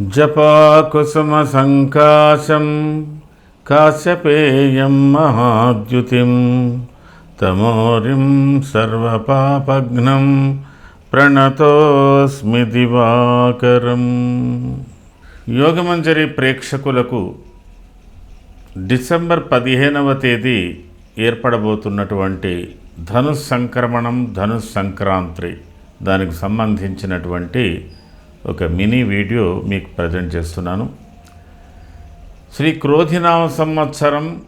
జపాకుసుమ సంకాశం కాశ్యపేయం మహాద్యుతిం తమోరిం సర్వపాపఘ్నం ప్రణతోస్మి దివాకరం. యోగమంజరి ప్రేక్షకులకు డిసెంబర్ పదిహేనవ తేదీ ఏర్పడబోతున్నటువంటి ధనుస్ సంక్రమణం ధనుస్ సంక్రాంతి దానికి సంబంధించినటువంటి ఒక మినీ వీడియో మీకు ప్రజెంట్ చేస్తున్నాను. శ్రీ క్రోధినామ సంవత్సరం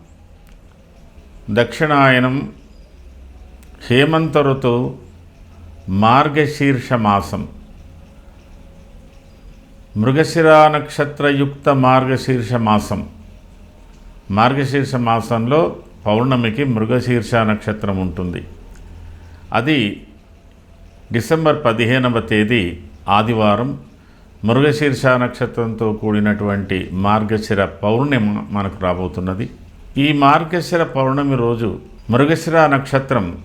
దక్షిణాయనం హేమంత ఋతువు మార్గశీర్ష మాసం. మృగశిరా నక్షత్రయుక్త మార్గశీర్ష మాసం. మార్గశీర్ష మాసంలో పౌర్ణమికి మృగశీర్ష నక్షత్రం ఉంటుంది. అది డిసెంబర్ పదిహేనవ తేదీ ఆదివారం మృగశీర్ష నక్షత్రంతో కూడినటువంటి మార్గశిర పౌర్ణిమ మనకు రాబోతున్నది. ఈ మార్గశిర పౌర్ణమి రోజు మృగశిర నక్షత్రం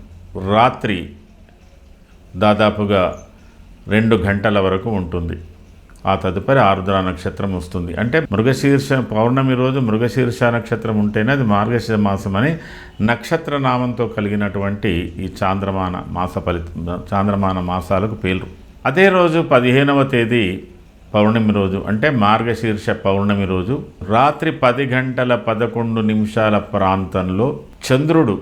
రాత్రి దాదాపుగా రెండు గంటల వరకు ఉంటుంది. ఆ తదుపరి ఆరుద్ర నక్షత్రం వస్తుంది. అంటే మృగశీర్ష పౌర్ణమి రోజు మృగశీర్ష నక్షత్రం ఉంటేనే అది మార్గశిర మాసం అని నక్షత్ర నామంతో కలిగినటువంటి ఈ చాంద్రమాన మాస ఫలితం చాంద్రమాన మాసాలకు పేర్లు. అదే రోజు పదిహేనవ తేదీ పౌర్ణమి రోజు అంటే మార్గశీర్ష పౌర్ణమి రోజు రాత్రి పది గంటల పదకొండు నిమిషాల ప్రాంతంలో చంద్రుడు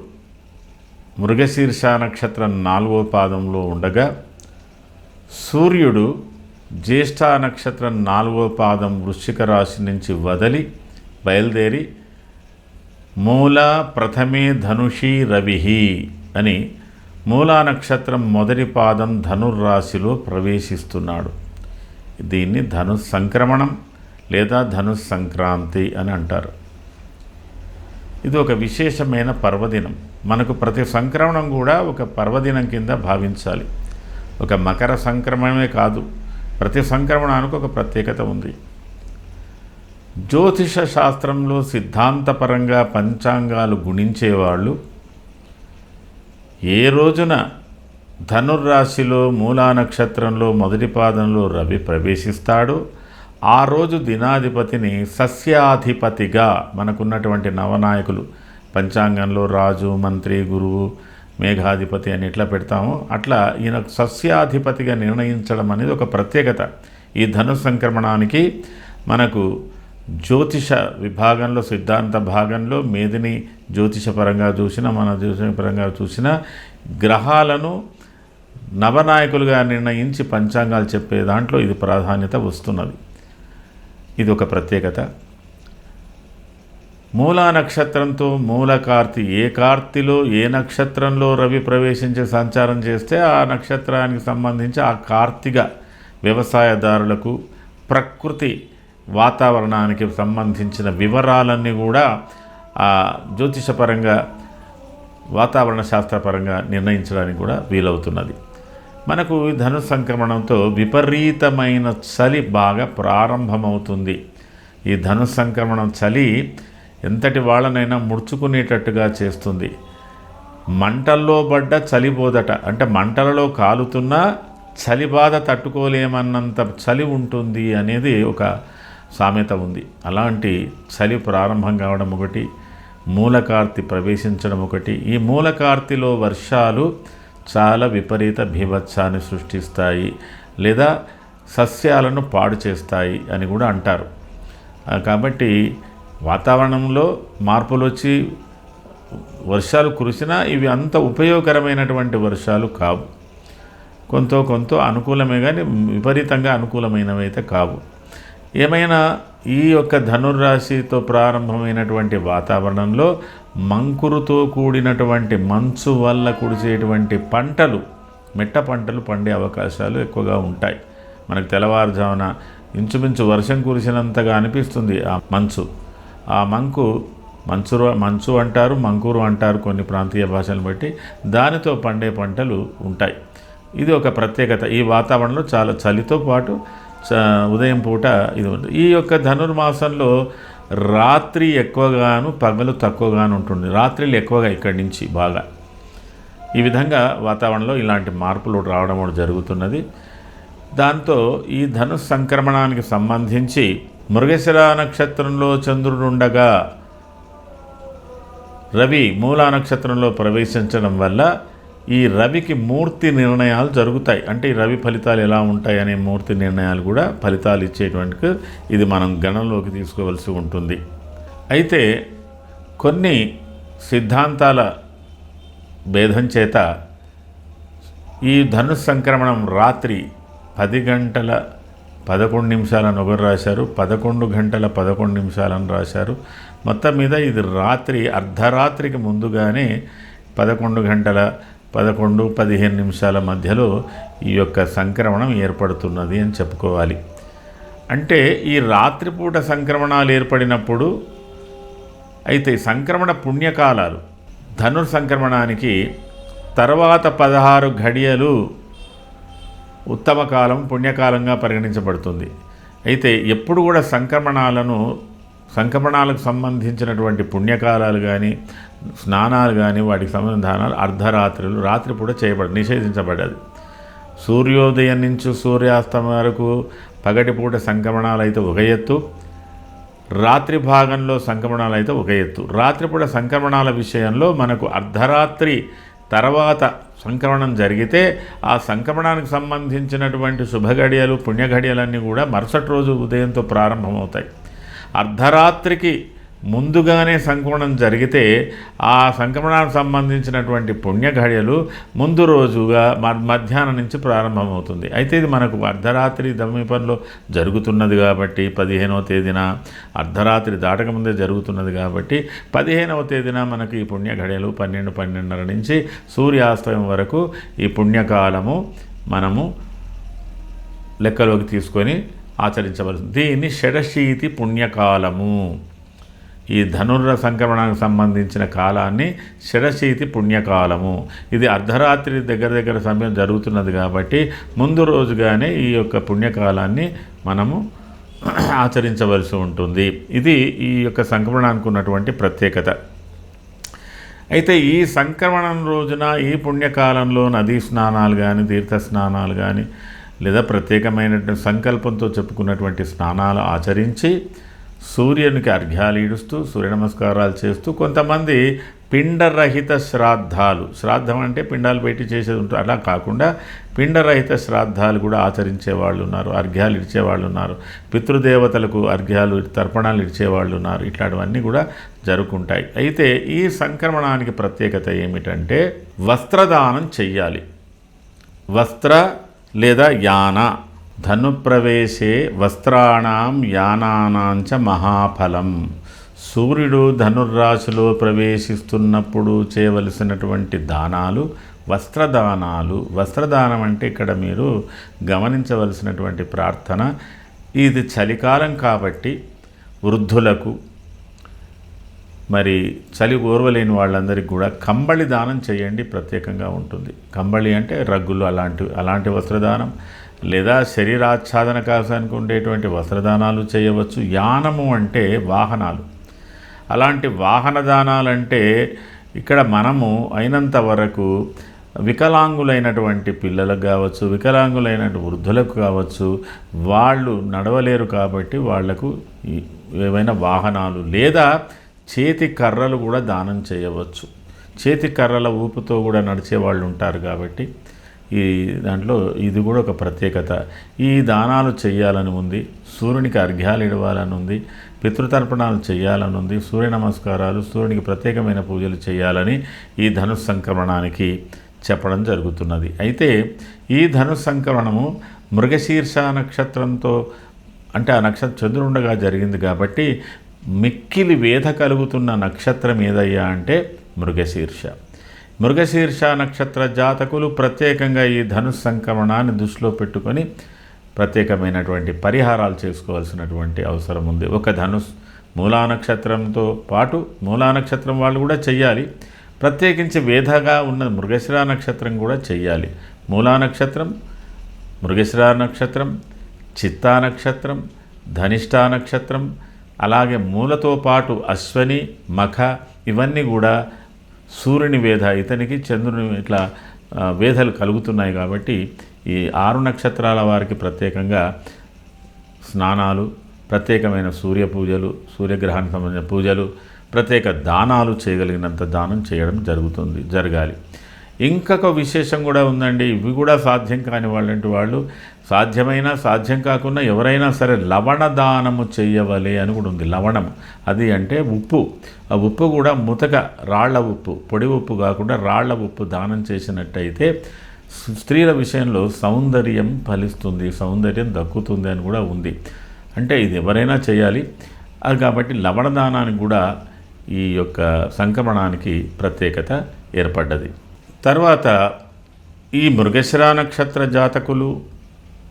మృగశీర్ష నక్షత్రం నాలుగో పాదంలో ఉండగా సూర్యుడు జ్యేష్ఠ నక్షత్రం నాలుగో పాదం వృశ్చిక రాశి నుంచి వదలి బయలుదేరి మూల ప్రథమే ధనుషి రవిహి అని మూలా నక్షత్రం మొదటి పాదం ధనుర్రాశిలో ప్రవేశిస్తున్నాడు. దీన్ని ధను సంక్రమణం లేదా ధను సంక్రాంతి అని అంటారు. ఇది ఒక విశేషమైన పర్వదినం. మనకు ప్రతి సంక్రమణం కూడా ఒక పర్వదినం కింద భావించాలి. ఒక మకర సంక్రమణమే కాదు ప్రతి సంక్రమణానికి ఒక ప్రత్యేకత ఉంది. జ్యోతిష శాస్త్రంలో సిద్ధాంతపరంగా పంచాంగాలు గుణించేవాళ్ళు ఏ రోజున ధనుర్రాశిలో మూలా నక్షత్రంలో మొదటి పాదంలో రవి ప్రవేశిస్తాడు. ఆ రోజు దినాధిపతిని సస్యాధిపతిగా మనకున్నటువంటి నవనాయకులు పంచాంగంలో రాజు మంత్రి గురువు మేఘాధిపతి అని ఎట్లా పెడతామో. అట్లా ఈయన సస్యాధిపతిగా నిర్ణయించడం అనేది ఒక ప్రత్యేకత. ఈ ధను సంక్రమణానికి మనకు జ్యోతిష విభాగంలో సిద్ధాంత భాగంలో మేదిని జ్యోతిషపరంగా చూసిన మన జ్యోతిషపరంగా చూసిన గ్రహాలను నవనాయకులుగా నిర్ణయించి పంచాంగాలు చెప్పే దాంట్లో ఇది ప్రాధాన్యత వస్తున్నది. ఇది ఒక ప్రత్యేకత. మూలా నక్షత్రంతో మూల కార్తి ఏ కార్తిలో ఏ నక్షత్రంలో రవి ప్రవేశించి సంచారం చేస్తే ఆ నక్షత్రానికి సంబంధించి ఆ కార్తిక వ్యవసాయదారులకు ప్రకృతి వాతావరణానికి సంబంధించిన వివరాలన్నీ కూడా ఆ జ్యోతిషపరంగా వాతావరణ శాస్త్రపరంగా నిర్ణయించడానికి కూడా వీలవుతున్నది. మనకు ధను సంక్రమణంతో విపరీతమైన చలి బాగా ప్రారంభమవుతుంది. ఈ ధను సంక్రమణం చలి ఎంతటి వాళ్ళనైనా ముడుచుకునేటట్టుగా చేస్తుంది. మంటల్లో పడ్డ చలిబోదట అంటే మంటలలో కాలుతున్నా చలి బాధ తట్టుకోలేమన్నంత చలి ఉంటుంది అనేది ఒక సామెత ఉంది. అలాంటి చలి ప్రారంభం కావడం ఒకటి మూలకార్తి ప్రవేశించడం ఒకటి. ఈ మూలకార్తిలో వర్షాలు చాలా విపరీత భీభత్సాన్ని సృష్టిస్తాయి లేదా సస్యాలను పాడు చేస్తాయి అని కూడా అంటారు. కాబట్టి వాతావరణంలో మార్పులు వచ్చి వర్షాలు కురిసినా ఇవి అంత ఉపయోగకరమైనటువంటి వర్షాలు కావు. కొంత కొంత అనుకూలమే కానీ విపరీతంగా అనుకూలమైనవి అయితే కావు. ఏమైనా ఈ యొక్క ధనుర్రాశితో ప్రారంభమైనటువంటి వాతావరణంలో మంకురుతో కూడినటువంటి మంచు వల్ల కుడిచేటువంటి పంటలు మెట్ట పంటలు పండే అవకాశాలు ఎక్కువగా ఉంటాయి. మనకు తెల్లవారుజామున ఇంచుమించు వర్షం కురిసినంతగా అనిపిస్తుంది ఆ మంచు. ఆ మంకు మంచు మంచు అంటారు మంకూరు అంటారు కొన్ని ప్రాంతీయ భాషలను బట్టి దానితో పండే పంటలు ఉంటాయి. ఇది ఒక ప్రత్యేకత. ఈ వాతావరణంలో చాలా చలితో పాటు ఉదయం పూట ఇది ఉంటుంది ఈ యొక్క ధనుర్మాసంలో రాత్రి ఎక్కువగాను పగలు తక్కువగాను ఉంటుంది. రాత్రిలు ఎక్కువగా ఇక్కడి నుంచి బాగా. ఈ విధంగా వాతావరణంలో ఇలాంటి మార్పులు రావడం జరుగుతున్నది. దాంతో ఈ ధను సంక్రమణానికి సంబంధించి మృగశిర నక్షత్రంలో చంద్రుడుండగా రవి మూలా నక్షత్రంలో ప్రవేశించడం వల్ల ఈ రవికి మూర్తి నిర్ణయాలు జరుగుతాయి. అంటే ఈ రవి ఫలితాలు ఎలా ఉంటాయి అనే మూర్తి నిర్ణయాలు కూడా ఫలితాలు ఇచ్చేటువంటి ఇది మనం గణంలోకి తీసుకోవాల్సి ఉంటుంది. అయితే కొన్ని సిద్ధాంతాల భేదం చేత ఈ ధనుస్ సంక్రమణం రాత్రి పది గంటల పదకొండు నిమిషాలను ఒకరు రాశారు పదకొండు గంటల పదకొండు నిమిషాలను రాశారు. మొత్తం మీద ఇది రాత్రి అర్ధరాత్రికి ముందుగానే పదకొండు గంటల పదకొండు పదిహేను నిమిషాల మధ్యలో ఈ యొక్క సంక్రమణం ఏర్పడుతున్నది అని చెప్పుకోవాలి. అంటే ఈ రాత్రిపూట సంక్రమణాలు ఏర్పడినప్పుడు అయితే సంక్రమణ పుణ్యకాలాలు ధనుర్ సంక్రమణానికి తర్వాత పదహారు ఘడియలు ఉత్తమ కాలం పుణ్యకాలంగా పరిగణించబడుతుంది. అయితే ఎప్పుడు కూడా సంక్రమణాలను సంక్రమణాలకు సంబంధించినటువంటి పుణ్యకాలాలు కానీ స్నానాలు కానీ వాటికి సంబంధానాలు అర్ధరాత్రులు రాత్రిపూట చేయబడి నిషేధించబడ్డది సూర్యోదయం నుంచి సూర్యాస్తమం వరకు పగటిపూట సంక్రమణాలు అయితే ఒక ఎత్తు రాత్రి భాగంలో సంక్రమణాలు అయితే ఒక ఎత్తు. రాత్రిపూట సంక్రమణాల విషయంలో మనకు అర్ధరాత్రి తర్వాత సంక్రమణం జరిగితే ఆ సంక్రమణానికి సంబంధించినటువంటి శుభగడియలు పుణ్యఘడియలన్నీ కూడా మరుసటి రోజు ఉదయంతో ప్రారంభమవుతాయి. అర్ధరాత్రికి ముందుగానే సంక్రమణం జరిగితే ఆ సంక్రమణానికి సంబంధించినటువంటి పుణ్యఘడియలు ముందు రోజుగా మధ్యాహ్నం నుంచి ప్రారంభమవుతుంది. అయితే ఇది మనకు అర్ధరాత్రి సమీపంలో జరుగుతున్నది కాబట్టి పదిహేనవ తేదీన అర్ధరాత్రి దాటకముందే జరుగుతున్నది కాబట్టి పదిహేనవ తేదీన మనకి ఈ పుణ్యఘడియలు పన్నెండు పన్నెండున్నర నుంచి సూర్యాస్తమయం వరకు ఈ పుణ్యకాలము మనము లెక్కలోకి తీసుకొని ఆచరించవలసింది. దీన్ని షడశీతి పుణ్యకాలము. ఈ ధనుర్ర సంక్రమణానికి సంబంధించిన కాలాన్ని షడశీతి పుణ్యకాలము. ఇది అర్ధరాత్రి దగ్గర దగ్గర సమయం జరుగుతున్నది కాబట్టి ముందు రోజుగానే ఈ యొక్క పుణ్యకాలాన్ని మనము ఆచరించవలసి ఉంటుంది. ఇది ఈ యొక్క సంక్రమణానికి ఉన్నటువంటి ప్రత్యేకత. అయితే ఈ సంక్రమణం రోజున ఈ పుణ్యకాలంలో నదీ స్నానాలు కానీ తీర్థ స్నానాలు కానీ లేదా ప్రత్యేకమైనటువంటి సంకల్పంతో చెప్పుకున్నటువంటి స్నానాలు ఆచరించి సూర్యునికి అర్ఘ్యాలు ఈడుస్తూ సూర్య నమస్కారాలు చేస్తూ కొంతమంది పిండరహిత శ్రాద్ధాలు శ్రాద్ధం అంటే పిండాలు పెట్టి చేసేది ఉంటారు అలా కాకుండా పిండరహిత శ్రాద్ధాలు కూడా ఆచరించే వాళ్ళు ఉన్నారు అర్ఘ్యాలు ఇచ్చేవాళ్ళు ఉన్నారు పితృదేవతలకు అర్ఘ్యాలు తర్పణాలు ఇచ్చేవాళ్ళు ఉన్నారు. ఇట్లాంటివన్నీ కూడా జరుగుకుంటాయి అయితే ఈ సంక్రమణానికి ప్రత్యేకత ఏమిటంటే వస్త్రదానం చెయ్యాలి. వస్త్ర లేదా యాన. ధనుప్రవేశే వస్త్రాణం యానానాంచ మహాఫలం. సూర్యుడు ధనుర్రాశిలో ప్రవేశిస్తున్నప్పుడు చేయవలసినటువంటి దానాలు వస్త్రదానాలు. వస్త్రదానం అంటే ఇక్కడ మీరు గమనించవలసినటువంటి ప్రార్థన. ఇది చలికాలం కాబట్టి వృద్ధులకు మరి చలి ఓర్వలేని వాళ్ళందరికీ కూడా కంబళి దానం చేయండి ప్రత్యేకంగా ఉంటుంది. కంబళి అంటే రగ్గులు అలాంటి అలాంటి వస్త్రదానం లేదా శరీరాచ్ఛాదన కాసానికి ఉండేటువంటి వస్త్రదానాలు చేయవచ్చు. యానము అంటే వాహనాలు. అలాంటి వాహన దానాలంటే ఇక్కడ మనము అయినంత వరకు వికలాంగులైనటువంటి పిల్లలకు కావచ్చు వికలాంగులైన వృద్ధులకు కావచ్చు వాళ్ళు నడవలేరు కాబట్టి వాళ్ళకు ఏవైనా వాహనాలు లేదా చేతి కర్రలు కూడా దానం చేయవచ్చు. చేతి కర్రల ఊపుతో కూడా నడిచే వాళ్ళు ఉంటారు కాబట్టి ఈ దాంట్లో ఇది కూడా ఒక ప్రత్యేకత. ఈ దానాలు చేయాలని ఉంది సూర్యునికి అర్ఘ్యాలు ఇవ్వాలని ఉంది పితృతర్పణాలు చేయాలని ఉంది సూర్య నమస్కారాలు సూర్యునికి ప్రత్యేకమైన పూజలు చేయాలని ఈ ధనుస్ సంక్రమణానికి చెప్పడం జరుగుతున్నది. అయితే ఈ ధనుస్ సంక్రమణము మృగశీర్ష నక్షత్రంతో అంటే ఆ నక్షత్రం చంద్రుండగా జరిగింది కాబట్టి మిక్కిలి వేధ కలుగుతున్న నక్షత్రం ఏదయ్యా అంటే మృగశీర్ష. మృగశీర్ష నక్షత్ర జాతకులు ప్రత్యేకంగా ఈ ధనుస్ సంక్రమణాన్ని దృష్టిలో పెట్టుకొని ప్రత్యేకమైనటువంటి పరిహారాలు చేసుకోవాల్సినటువంటి అవసరం ఉంది. ఒక ధనుస్ మూలా నక్షత్రంతో పాటు మూలా నక్షత్రం వాళ్ళు కూడా చెయ్యాలి. ప్రత్యేకించి వేధగా ఉన్న మృగశిర నక్షత్రం కూడా చెయ్యాలి. మూలా నక్షత్రం మృగశిర నక్షత్రం చిత్తా నక్షత్రం ధనిష్టా నక్షత్రం అలాగే మూలతో పాటు అశ్వని మఖ ఇవన్నీ కూడా సూర్యుని వేధ ఇతనికి చంద్రుని ఇట్లా వేధలు కలుగుతున్నాయి కాబట్టి ఈ ఆరు నక్షత్రాల వారికి ప్రత్యేకంగా స్నానాలు ప్రత్యేకమైన సూర్య పూజలు సూర్యగ్రహానికి సంబంధించిన పూజలు ప్రత్యేక దానాలు చేయగలిగినంత దానం చేయడం జరుగుతుంది జరగాలి. ఇంకొక విశేషం కూడా ఉందండి. ఇవి కూడా సాధ్యం కాని వాళ్ళంటి వాళ్ళు. సాధ్యమైనా సాధ్యం కాకుండా ఎవరైనా సరే లవణ దానము చెయ్యవలే అని కూడా ఉంది. లవణం అది అంటే ఉప్పు. ఆ ఉప్పు కూడా ముతక రాళ్ళ ఉప్పు. పొడి ఉప్పు కాకుండా రాళ్ళ ఉప్పు దానం చేసినట్టయితే స్త్రీల విషయంలో సౌందర్యం ఫలిస్తుంది. సౌందర్యం దక్కుతుంది అని కూడా ఉంది. అంటే ఇది ఎవరైనా చేయాలి అది కాబట్టి లవణదానానికి కూడా ఈ యొక్క సంక్రమణానికి ప్రత్యేకత ఏర్పడ్డది. తర్వాత ఈ మృగశిర నక్షత్ర జాతకులు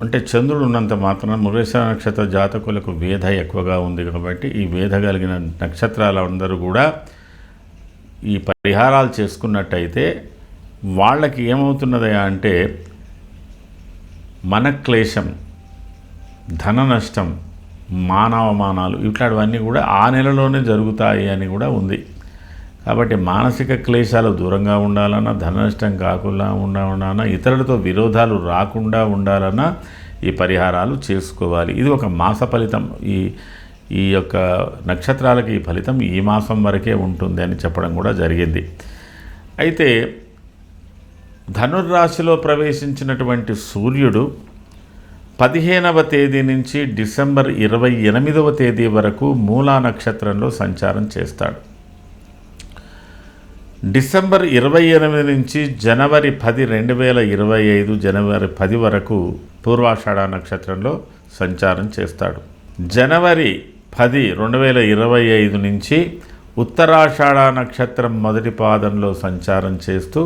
అంటే చంద్రుడు ఉన్నంత మాత్రం మృగశిర నక్షత్ర జాతకులకు వేధ ఎక్కువగా ఉంది కాబట్టి ఈ వేధ కలిగిన నక్షత్రాల అందరూ కూడా ఈ పరిహారాలు చేసుకున్నట్టయితే వాళ్ళకి ఏమవుతున్నదయా అంటే మనక్లేశం ధన నష్టం మానవమానాలు ఇట్లాంటివన్నీ కూడా ఆ నెలలోనే జరుగుతాయి అని కూడా ఉంది. కాబట్టి మానసిక క్లేశాలు దూరంగా ఉండాలన్నా ధన నష్టం కాకుండా ఉండాలన్నా ఇతరులతో విరోధాలు రాకుండా ఉండాలన్నా ఈ పరిహారాలు చేసుకోవాలి. ఇది ఒక మాస ఫలితం. ఈ ఈ యొక్క నక్షత్రాలకి ఈ ఫలితం ఈ మాసం వరకే ఉంటుంది అని చెప్పడం కూడా జరిగింది. అయితే ధనుర్రాశిలో ప్రవేశించినటువంటి సూర్యుడు పదిహేనవ తేదీ నుంచి డిసెంబర్ ఇరవై ఎనిమిదవ తేదీ వరకు మూలా నక్షత్రంలో సంచారం చేస్తాడు. డిసెంబర్ ఇరవై ఎనిమిది నుంచి జనవరి పది రెండు వేల ఇరవై ఐదు జనవరి పది వరకు పూర్వాషాఢ నక్షత్రంలో సంచారం చేస్తాడు. జనవరి పది రెండు వేల ఇరవై ఐదు నుంచి ఉత్తరాషాఢ నక్షత్రం మొదటి పాదంలో సంచారం చేస్తూ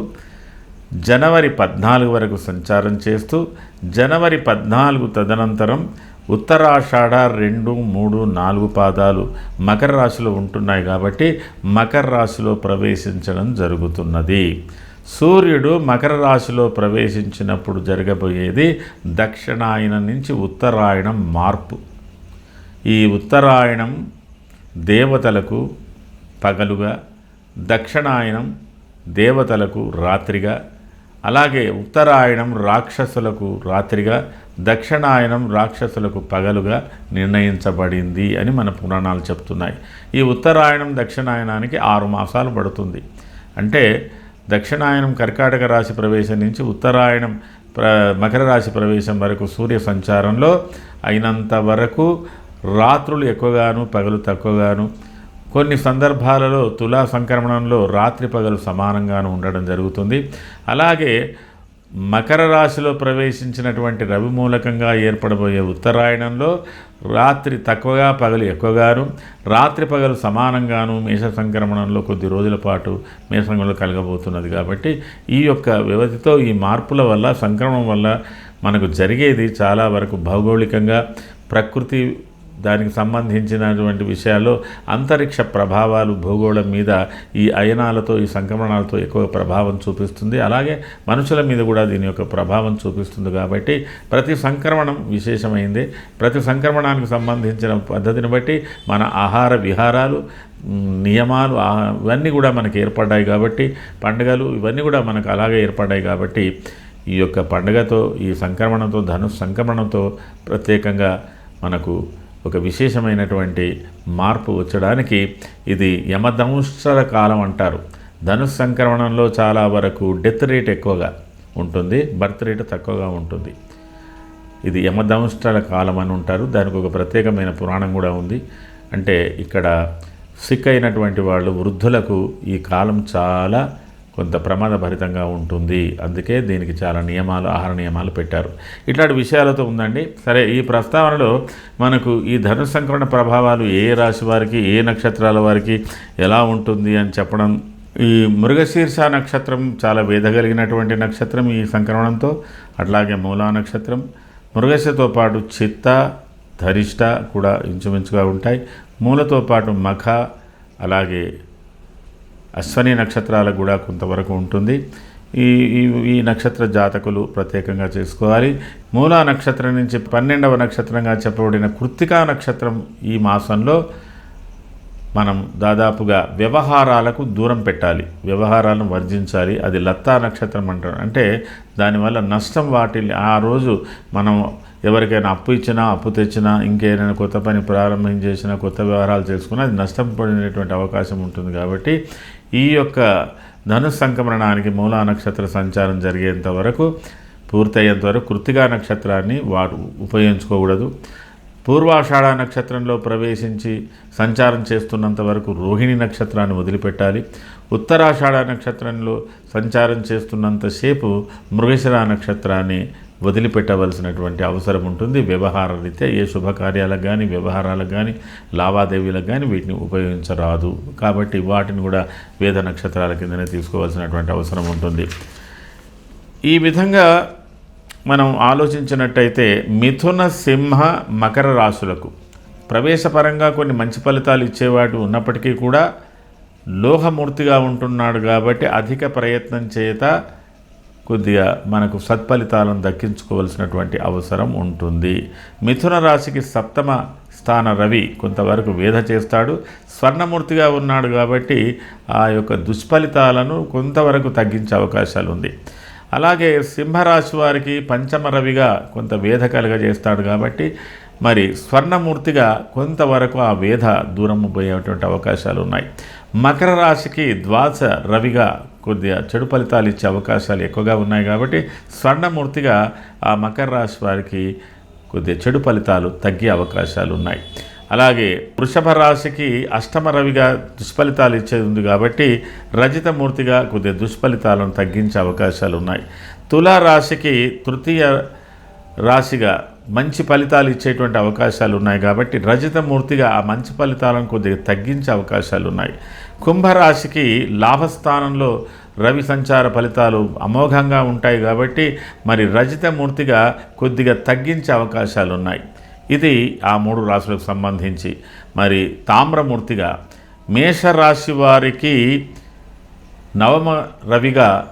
జనవరి పద్నాలుగు వరకు సంచారం చేస్తూ జనవరి పద్నాలుగు తదనంతరం ఉత్తరాషాఢ రెండు మూడు నాలుగు పాదాలు మకర రాశిలో ఉంటున్నాయి కాబట్టి మకర రాశిలో ప్రవేశించడం జరుగుతున్నది. సూర్యుడు మకర రాశిలో ప్రవేశించినప్పుడు జరగబోయేది దక్షిణాయనం నుంచి ఉత్తరాయణం మార్పు. ఈ ఉత్తరాయణం దేవతలకు పగలుగా దక్షిణాయనం దేవతలకు రాత్రిగా అలాగే ఉత్తరాయణం రాక్షసులకు రాత్రిగా దక్షిణాయనం రాక్షసులకు పగలుగా నిర్ణయించబడింది అని మన పురాణాలు చెప్తున్నాయి. ఈ ఉత్తరాయణం దక్షిణాయనానికి ఆరు మాసాలు పడుతుంది. అంటే దక్షిణాయనం కర్కాటక రాశి ప్రవేశం నుంచి ఉత్తరాయణం ప్ర మకర రాశి ప్రవేశం వరకు సూర్య సంచారంలో అయినంత వరకు రాత్రులు ఎక్కువగాను పగలు తక్కువగాను కొన్ని సందర్భాలలో తులా సంక్రమణంలో రాత్రి పగలు సమానంగాను ఉండడం జరుగుతుంది. అలాగే మకర రాశిలో ప్రవేశించినటువంటి రవి మూలకంగా ఏర్పడబోయే ఉత్తరాయణంలో రాత్రి తక్కువగా పగలు ఎక్కువగాను రాత్రి పగలు సమానంగాను మేష సంక్రమణంలో కొద్ది రోజుల పాటు మేషంలో కలగబోతున్నది కాబట్టి ఈ యొక్క వ్యవధితో ఈ మార్పుల వల్ల సంక్రమణం వల్ల మనకు జరిగేది చాలా వరకు భౌగోళికంగా ప్రకృతి దానికి సంబంధించినటువంటి విషయాల్లో అంతరిక్ష ప్రభావాలు భూగోళం మీద ఈ అయనాలతో ఈ సంక్రమణాలతో ఎక్కువ ప్రభావం చూపిస్తుంది. అలాగే మనుషుల మీద కూడా దీని యొక్క ప్రభావం చూపిస్తుంది కాబట్టి ప్రతి సంక్రమణం విశేషమైంది. ప్రతి సంక్రమణానికి సంబంధించిన పద్ధతిని బట్టి మన ఆహార విహారాలు నియమాలు ఇవన్నీ కూడా మనకి ఏర్పడ్డాయి కాబట్టి పండుగలు ఇవన్నీ కూడా మనకు అలాగే ఏర్పడ్డాయి కాబట్టి ఈ యొక్క పండుగతో ఈ సంక్రమణంతో ధను సంక్రమణంతో ప్రత్యేకంగా మనకు ఒక విశేషమైనటువంటి మార్పు వచ్చడానికి ఇది యమదంశల కాలం అంటారు. ధనుస్ సంక్రమణంలో చాలా వరకు డెత్ రేట్ ఎక్కువగా ఉంటుంది బర్త్ రేట్ తక్కువగా ఉంటుంది. ఇది యమదంష్టాల కాలం అని ఉంటారు. దానికి ఒక ప్రత్యేకమైన పురాణం కూడా ఉంది. అంటే ఇక్కడ సిక్ అయినటువంటి వాళ్ళు వృద్ధులకు ఈ కాలం చాలా కొంత ప్రమాదభరితంగా ఉంటుంది. అందుకే దీనికి చాలా నియమాలు ఆహార నియమాలు పెట్టారు. ఇట్లాంటి విషయాలతో ఉందండి. సరే ఈ ప్రస్తావనలో మనకు ఈ ధను సంక్రమణ ప్రభావాలు ఏ రాశి వారికి ఏ నక్షత్రాల వారికి ఎలా ఉంటుంది అని చెప్పడం ఈ మృగశీర్ష నక్షత్రం చాలా వేదగలిగినటువంటి నక్షత్రం ఈ సంక్రమణంతో అట్లాగే మూలా నక్షత్రం మృగశతో పాటు చిత్త ధరిష్ట కూడా ఇంచుమించుగా ఉంటాయి. మూలతో పాటు మఖ అలాగే అశ్వని నక్షత్రాలకు కూడా కొంతవరకు ఉంటుంది. ఈ ఈ నక్షత్ర జాతకులు ప్రత్యేకంగా చేసుకోవాలి. మూలా నక్షత్రం నుంచి పన్నెండవ నక్షత్రంగా చెప్పబడిన కృత్తికా నక్షత్రం ఈ మాసంలో మనం దాదాపుగా వ్యవహారాలకు దూరం పెట్టాలి. వ్యవహారాలను వర్జించాలి. అది లత్తా నక్షత్రం అంటారు. అంటే దానివల్ల నష్టం వాటిల్ని ఆ రోజు మనం ఎవరికైనా అప్పు ఇచ్చినా అప్పు తెచ్చినా ఇంకేదైనా కొత్త పని ప్రారంభం చేసినా కొత్త వ్యవహారాలు చేసుకున్నా అది నష్టం పడినటువంటి అవకాశం ఉంటుంది కాబట్టి ఈ యొక్క ధను సంక్రమణానికి మూలా నక్షత్ర సంచారం జరిగేంత వరకు పూర్తయ్యేంత వరకు కృతిగా నక్షత్రాన్ని వారు ఉపయోగించుకోకూడదు. పూర్వాషాఢ నక్షత్రంలో ప్రవేశించి సంచారం చేస్తున్నంత వరకు రోహిణి నక్షత్రాన్ని వదిలిపెట్టాలి. ఉత్తరాషాఢ నక్షత్రంలో సంచారం చేస్తున్నంతసేపు మృగశిర నక్షత్రాన్ని వదిలిపెట్టవలసినటువంటి అవసరం ఉంటుంది. వ్యవహార రీత్యా ఏ శుభకార్యాలకు కానీ వ్యవహారాలకు కానీ లావాదేవీలకు కానీ వీటిని ఉపయోగించరాదు. కాబట్టి వాటిని కూడా వేద నక్షత్రాల కిందనే తీసుకోవాల్సినటువంటి అవసరం ఉంటుంది. ఈ విధంగా మనం ఆలోచించినట్టయితే మిథున సింహ మకర రాశులకు ప్రవేశపరంగా కొన్ని మంచి ఫలితాలు ఇచ్చేవాడు ఉన్నప్పటికీ కూడా లోహమూర్తిగా ఉంటున్నాడు కాబట్టి అధిక ప్రయత్నం చేత కొద్దిగా మనకు సత్ఫలితాలను దక్కించుకోవలసినటువంటి అవసరం ఉంటుంది. మిథున రాశికి సప్తమ స్థాన రవి కొంతవరకు వేధ చేస్తాడు. స్వర్ణమూర్తిగా ఉన్నాడు కాబట్టి ఆ యొక్క దుష్ఫలితాలను కొంతవరకు తగ్గించే అవకాశాలు ఉంది. అలాగే సింహరాశి వారికి పంచమ రవిగా కొంత వేధ కలుగజేస్తాడు కాబట్టి మరి స్వర్ణమూర్తిగా కొంతవరకు ఆ వేధ దూరము పోయేటువంటి అవకాశాలు ఉన్నాయి మకర రాశికి ద్వాస రవిగా కొద్దిగా చెడు ఫలితాలు ఇచ్చే అవకాశాలు ఎక్కువగా ఉన్నాయి కాబట్టి స్వర్ణమూర్తిగా ఆ మకర రాశి వారికి కొద్దిగా చెడు ఫలితాలు తగ్గే అవకాశాలు ఉన్నాయి. అలాగే వృషభ రాశికి అష్టమ రవిగా దుష్ఫలితాలు ఇచ్చేది ఉంది కాబట్టి రజితమూర్తిగా కొద్దిగా దుష్ఫలితాలను తగ్గించే అవకాశాలు ఉన్నాయి. తులా రాశికి తృతీయ రాశిగా మంచి ఫలితాలు ఇచ్చేటువంటి అవకాశాలు ఉన్నాయి కాబట్టి రజతమూర్తిగా ఆ మంచి ఫలితాలను కొద్దిగా తగ్గించే అవకాశాలు ఉన్నాయి. కుంభరాశికి లాభస్థానంలో రవి సంచార ఫలితాలు అమోఘంగా ఉంటాయి కాబట్టి మరి రజతమూర్తిగా కొద్దిగా తగ్గించే అవకాశాలు ఉన్నాయి. ఇది ఆ మూడు రాశులకు సంబంధించి. మరి తామ్రమూర్తిగా మేషరాశి వారికి నవమ రవిగా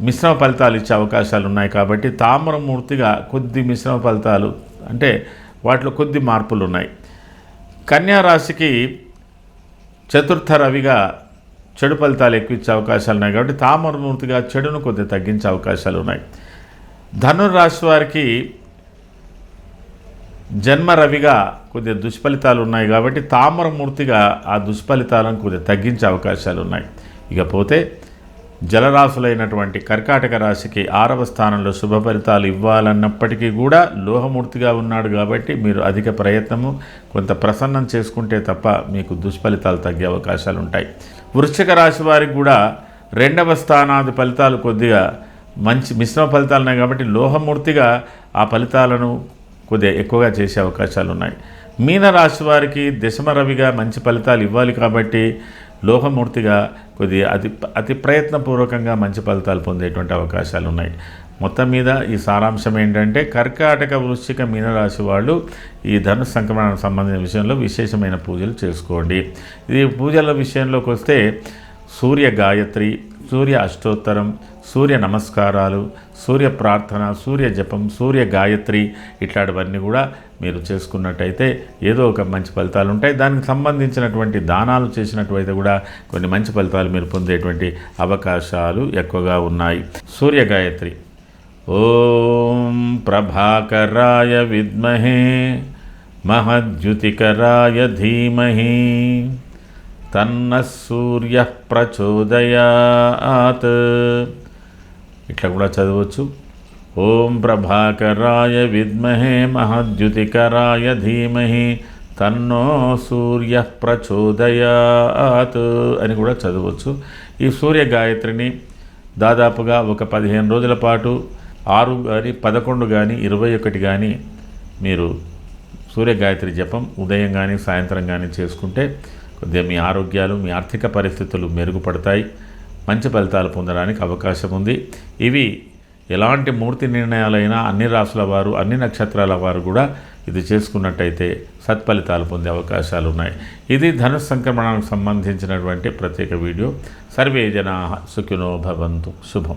మిశ్రమ ఫలితాలు ఇచ్చే అవకాశాలు ఉన్నాయి కాబట్టి తామ్రమూర్తిగా కొద్ది మిశ్రమ ఫలితాలు అంటే వాటిలో కొద్ది మార్పులు ఉన్నాయి కన్యా రాశికి చతుర్థ రవిగా చెడు ఫలితాలు ఎక్కువ ఇచ్చే అవకాశాలు ఉన్నాయి కాబట్టి తామరమూర్తిగా చెడును కొద్దిగా తగ్గించే అవకాశాలు ఉన్నాయి. ధనురాశి వారికి జన్మ రవిగా కొద్దిగా దుష్ఫలితాలు ఉన్నాయి కాబట్టి తామరమూర్తిగా ఆ దుష్ఫలితాలను కొద్దిగా తగ్గించే అవకాశాలు ఉన్నాయి. ఇకపోతే జలరాశులైనటువంటి కర్కాటక రాశికి ఆరవ స్థానంలో శుభ ఫలితాలు ఇవ్వాలన్నప్పటికీ కూడా లోహమూర్తిగా ఉన్నాడు కాబట్టి మీరు అధిక ప్రయత్నము కొంత ప్రసన్నం చేసుకుంటే తప్ప మీకు దుష్ఫలితాలు తగ్గే అవకాశాలు ఉంటాయి. వృశ్చిక రాశి వారికి కూడా రెండవ స్థానాది ఫలితాలు కొద్దిగా మంచి మిశ్రమ ఫలితాలు ఉన్నాయి కాబట్టి లోహమూర్తిగా ఆ ఫలితాలను కొద్దిగా ఎక్కువగా చేసే అవకాశాలు ఉన్నాయి. మీనరాశి వారికి దశమ రవిగా మంచి ఫలితాలు ఇవ్వాలి కాబట్టి లోహమూర్తిగా కొద్దిగా అతి అతి ప్రయత్నపూర్వకంగా మంచి ఫలితాలు పొందేటువంటి అవకాశాలు ఉన్నాయి. మొత్తం మీద ఈ సారాంశం ఏంటంటే కర్కాటక వృశ్చిక మీనరాశి వాళ్ళు ఈ ధను సంక్రమణకు సంబంధించిన విషయంలో విశేషమైన పూజలు చేసుకోండి. ఇది పూజల విషయంలోకి వస్తే సూర్య గాయత్రి సూర్య అష్టోత్తరం సూర్య నమస్కారాలు సూర్య ప్రార్థన సూర్య జపం సూర్య గాయత్రి ఇట్లాంటివన్నీ కూడా మీరు చేసుకున్నట్టయితే ఏదో ఒక మంచి ఫలితాలు ఉంటాయి. దానికి సంబంధించినటువంటి దానాలు చేసినట్లయితే కూడా కొన్ని మంచి ఫలితాలు మీరు పొందేటువంటి అవకాశాలు ఎక్కువగా ఉన్నాయి. సూర్య గాయత్రి. ఓం ప్రభాకరాయ విద్మహే మహద్యుతికరాయ ధీమహి తన్న సూర్య ప్రచోదయాత్. ఇట్లా కూడా చదవచ్చు. ఓం ప్రభాకరాయ విద్మహే మహద్యుతికరాయ ధీమహి తన్నో సూర్య ప్రచోదయాత్ అని కూడా చదవచ్చు. ఈ సూర్య గాయత్రిని దాదాపుగా ఒక పదిహేను రోజుల పాటు ఆరు కానీ పదకొండు కానీ ఇరవై ఒకటి కానీ మీరు సూర్య గాయత్రి జపం ఉదయం కానీ సాయంత్రం కానీ చేసుకుంటే కొద్దిగా మీ ఆరోగ్యాలు మీ ఆర్థిక పరిస్థితులు మెరుగుపడతాయి. మంచి ఫలితాలు పొందడానికి అవకాశం ఉంది. ఇవి ఎలాంటి మూర్తి నిర్ణయాలైనా అన్ని రాసుల వారు అన్ని నక్షత్రాల వారు కూడా ఇది చేసుకున్నట్టయితే సత్ఫలితాలు పొందే అవకాశాలు ఉన్నాయి. ఇది ధను సంక్రమణానికి సంబంధించినటువంటి ప్రత్యేక వీడియో. సర్వే జనా సుఖినో భవంతు. శుభం.